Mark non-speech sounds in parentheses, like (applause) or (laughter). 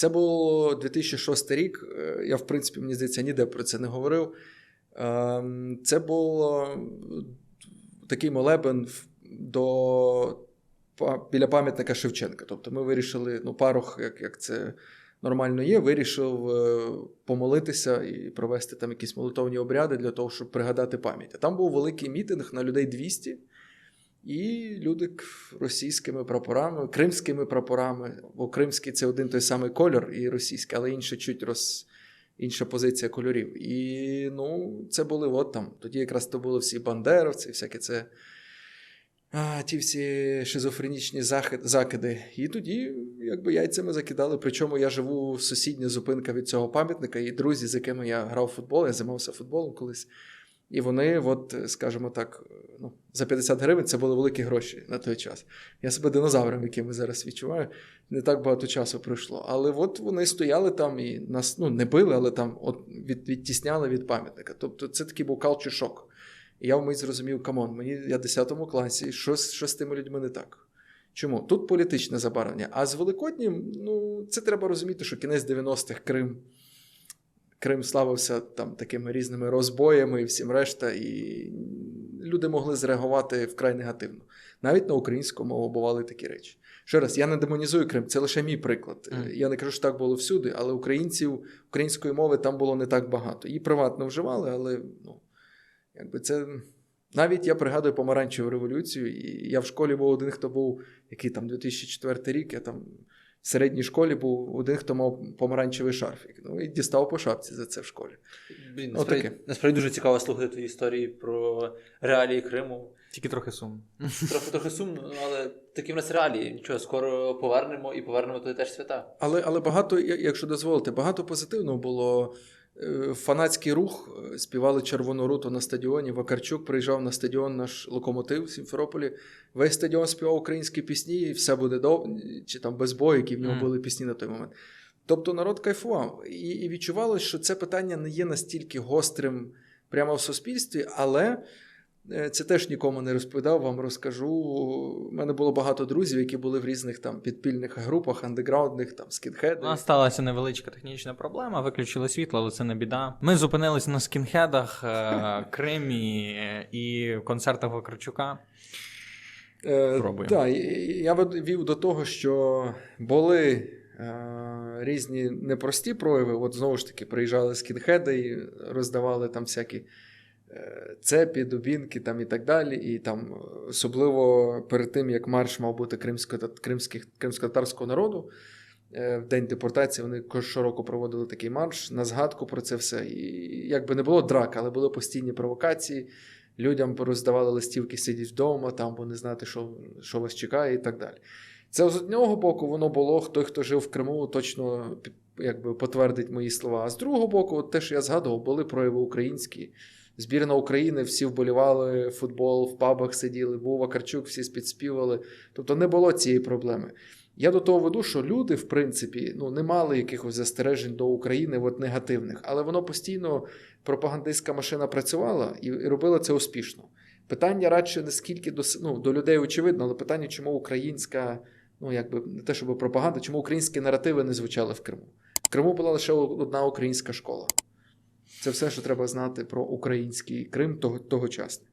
Це був 2006 рік. Е, Я, в принципі, мені здається, ніде про це не говорив. Ем, Це був е, такий молебен до біля пам'ятника Шевченка. Тобто ми вирішили, ну, парох, як, як це нормально є, вирішив е, помолитися і провести там якісь молитовні обряди для того, щоб пригадати пам'ять. А там був великий мітинг на людей 200. І люди російськими прапорами, кримськими прапорами, бо кримський це один той самий кольор, і російський, але інше чуть роз, інша позиція кольорів. І ну, це були от там. Тоді якраз то були всі бандеровці, всяке це. А, ті всі шизофренічні захид, закиди. І тоді, якби яйцями закидали. Причому я живу сусідня зупинка від цього пам'ятника, і друзі, з якими я грав в футбол, я займався футболом колись. І вони, от, скажімо так, ну, за 50 гривень це були великі гроші на той час. Я себе динозавром, яким зараз відчуваю, не так багато часу пройшло. Але от вони стояли там і нас ну, не били, але там от від, відтісняли від пам'ятника. Тобто це такий був culture шок. І я вмить зрозумів, камон, мені я в 10 класі, що, що з тими людьми не так. Чому? Тут політичне забарвлення. А з Великоднім, ну, це треба розуміти, що кінець 90-х Крим. Крим славився там такими різними розбоями і всім решта, і люди могли зреагувати вкрай негативно. Навіть на українську мову бували такі речі. Ще раз, я не демонізую Крим, це лише мій приклад. Мгм. Я не кажу, що так було всюди, але українців української мови там було не так багато. Її приватно вживали, але ну, якби це. Навіть я пригадую помаранчеву революцію, і я в школі був один, хто був, який там 2004 рік, я там в середній школі був один, хто мав помаранчевий шарфік. Ну і дістав по шапці за це в школі. Блін, Ну, насправді, насправді дуже цікаво слухати твої історії про реалії Криму. Тільки трохи сумно. Трохи трохи сумно, але такі в нас реалії. Нічого, скоро повернемо і повернемо туди теж свята. Але, але багато, якщо дозволите, багато позитивного було. Е, Фанатський рух е, співали червону руту на стадіоні. Вакарчук приїжджав на стадіон наш локомотив в Сімферополі. Весь стадіон співав українські пісні, і все буде добре, чи там без бою, які в нього mm. були пісні на той момент. Тобто народ кайфував. І, і відчувалось, що це питання не є настільки гострим прямо в суспільстві, але це теж нікому не розповідав, вам розкажу. У мене було багато друзів, які були в різних там підпільних групах, андеграундних, там скінхеди. У нас сталася невеличка технічна проблема, виключили світло, але це не біда. Ми зупинились на скінхедах, е, (laughs) Кримі е, і концертах Вакарчука. Е, Пробуємо. Так, я вів до того, що були е, різні непрості прояви. От знову ж таки, приїжджали скінхеди і роздавали там всякі е, цепі, дубінки там і так далі. І там, е, особливо перед тим, як марш мав бути кримсько-татарського народу. е, В день депортації вони щороку проводили такий марш на згадку про це все. І якби не було драк, але були постійні провокації. Людям роздавали листівки сидіть вдома, там, бо не знати, що, що вас чекає, і так далі. Це з одного боку, воно було, той, хто жив в Криму, точно якби потвердить мої слова. А з другого боку, от те, що я згадував, були прояви українські. Збірна України, всі вболівали футбол, в пабах сиділи, був Вакарчук, всі спідспівали. Тобто не було цієї проблеми. Я до того веду, що люди, в принципі, ну, не мали якихось застережень до України от, негативних, але воно постійно пропагандистська машина працювала і робила це успішно. Питання радше не скільки до, ну, до людей очевидно, але питання, чому українська, ну якби не те, щоб пропаганда, чому українські наративи не звучали в Криму. В Криму була лише одна українська школа. Це все, що треба знати про український Крим того, тогочасний.